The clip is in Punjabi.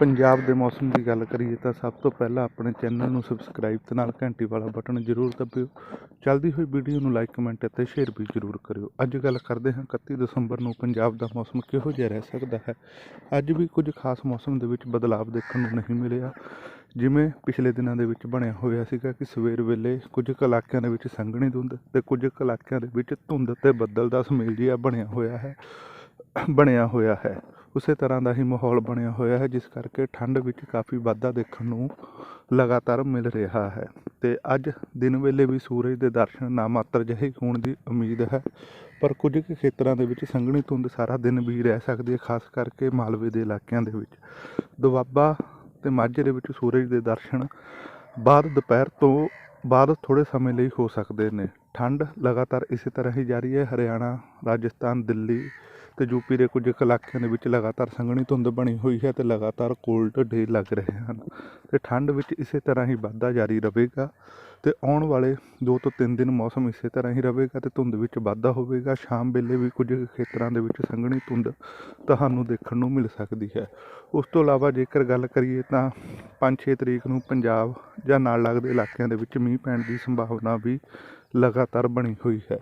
ਪੰਜਾਬ ਦੇ ਮੌਸਮ ਦੀ ਗੱਲ ਕਰੀਏ ਤਾਂ ਸਭ ਤੋਂ ਪਹਿਲਾਂ ਆਪਣੇ ਚੈਨਲ ਨੂੰ ਸਬਸਕ੍ਰਾਈਬ ਤੇ ਨਾਲ ਘੰਟੀ ਵਾਲਾ ਬਟਨ ਜ਼ਰੂਰ ਦਬਿਓ। ਚੱਲਦੀ ਹੋਈ ਵੀਡੀਓ ਨੂੰ ਲਾਈਕ, ਕਮੈਂਟ ਅਤੇ ਸ਼ੇਅਰ ਵੀ ਜ਼ਰੂਰ ਕਰਿਓ। ਅੱਜ ਗੱਲ ਕਰਦੇ ਹਾਂ 31 ਦਸੰਬਰ ਨੂੰ ਪੰਜਾਬ ਦਾ ਮੌਸਮ ਕਿਹੋ ਜਿਹਾ ਰਹਿ ਸਕਦਾ ਹੈ? ਅੱਜ ਵੀ ਕੁਝ ਖਾਸ ਮੌਸਮ ਦੇ ਵਿੱਚ ਬਦਲਾਅ ਦੇਖਣ ਨੂੰ ਨਹੀਂ ਮਿਲਿਆ। ਜਿਵੇਂ ਪਿਛਲੇ ਦਿਨਾਂ ਦੇ ਵਿੱਚ ਬਣਿਆ ਹੋਇਆ ਸੀਗਾ ਕਿ ਸਵੇਰ ਵੇਲੇ ਕੁਝ ਕੁ ਇਲਾਕਿਆਂ ਦੇ ਵਿੱਚ ਸੰਘਣੀ ਧੁੰਦ ਤੇ ਕੁਝ ਕੁ ਇਲਾਕਿਆਂ ਦੇ ਵਿੱਚ ਧੁੰਦ ਤੇ ਬੱਦਲ ਦਾ ਸੁਮੇਲ ਜਿਹਾ ਬਣਿਆ ਹੋਇਆ ਹੈ, ਬਣਿਆ ਹੋਇਆ ਹੈ। ਉਸੇ ਤਰ੍ਹਾਂ ਦਾ ਹੀ ਮਾਹੌਲ ਬਣਿਆ ਹੋਇਆ ਹੈ, ਜਿਸ ਕਰਕੇ ਠੰਡ ਵਿੱਚ ਕਾਫੀ ਵਾਧਾ ਦੇਖਣ ਨੂੰ ਲਗਾਤਾਰ ਮਿਲ ਰਿਹਾ ਹੈ। ਤੇ ਅੱਜ ਦਿਨ ਵੇਲੇ ਵੀ ਸੂਰਜ ਦੇ ਦਰਸ਼ਨ ਨਾ ਮਾਤਰ ਜਿਹੇ ਹੋਣ ਦੀ ਉਮੀਦ ਹੈ, ਪਰ ਕੁਝ ਕੁ ਖੇਤਰਾਂ ਦੇ ਵਿੱਚ ਸੰਘਣੀ ਧੁੰਦ ਸਾਰਾ ਦਿਨ ਵੀ ਰਹਿ ਸਕਦੀ ਹੈ, ਖਾਸ ਕਰਕੇ ਮਾਲਵੇ ਦੇ ਇਲਾਕਿਆਂ ਦੇ ਵਿੱਚ। ਦੁਆਬਾ ਤੇ ਮਾਝੇ ਦੇ ਵਿੱਚ ਸੂਰਜ ਦੇ ਦਰਸ਼ਨ ਬਾਅਦ ਦੁਪਹਿਰ ਤੋਂ ਬਾਅਦ ਥੋੜੇ ਸਮੇਂ ਲਈ ਹੋ ਸਕਦੇ ਨੇ। ਠੰਡ ਲਗਾਤਾਰ ਇਸੇ ਤਰ੍ਹਾਂ ਹੀ ਜਾਰੀ ਹੈ, ਹਰਿਆਣਾ, ਰਾਜਸਥਾਨ, ਦਿੱਲੀ ਤੇ ਯੂਪੀ ਦੇ ਕੁਝ ਕੁ ਇਲਾਕਿਆਂ ਦੇ ਵਿੱਚ ਲਗਾਤਾਰ ਸੰਘਣੀ ਧੁੰਦ ਬਣੀ ਹੋਈ ਹੈ ਤੇ ਲਗਾਤਾਰ ਕੋਲਡ ਡੇ ਲੱਗ ਰਹੇ ਹਨ ਤੇ ਠੰਡ ਵਿੱਚ ਇਸੇ ਤਰ੍ਹਾਂ ਹੀ ਵਾਧਾ ਜਾਰੀ ਰਹੇਗਾ ਤੇ ਆਉਣ ਵਾਲੇ 2 ਤੋਂ 3 ਦਿਨ ਮੌਸਮ ਇਸੇ ਤਰ੍ਹਾਂ ਹੀ ਰਹੇਗਾ ਤੇ ਧੁੰਦ ਵਿੱਚ ਵਾਧਾ ਹੋਵੇਗਾ। ਸ਼ਾਮ ਵੇਲੇ ਵੀ ਕੁਝ ਕੁ ਖੇਤਰਾਂ ਦੇ ਵਿੱਚ ਸੰਘਣੀ ਧੁੰਦ ਤੁਹਾਨੂੰ ਦੇਖਣ ਨੂੰ ਮਿਲ ਸਕਦੀ ਹੈ। ਉਸ ਤੋਂ ਇਲਾਵਾ ਜੇਕਰ ਗੱਲ ਕਰੀਏ ਤਾਂ 5-6 ਤਰੀਕ ਨੂੰ ਪੰਜਾਬ ਜਾਂ ਨਾਲ ਲੱਗਦੇ ਇਲਾਕਿਆਂ ਦੇ ਵਿੱਚ ਮੀਂਹ ਪੈਣ ਦੀ ਸੰਭਾਵਨਾ ਵੀ ਲਗਾਤਾਰ ਬਣੀ ਹੋਈ ਹੈ।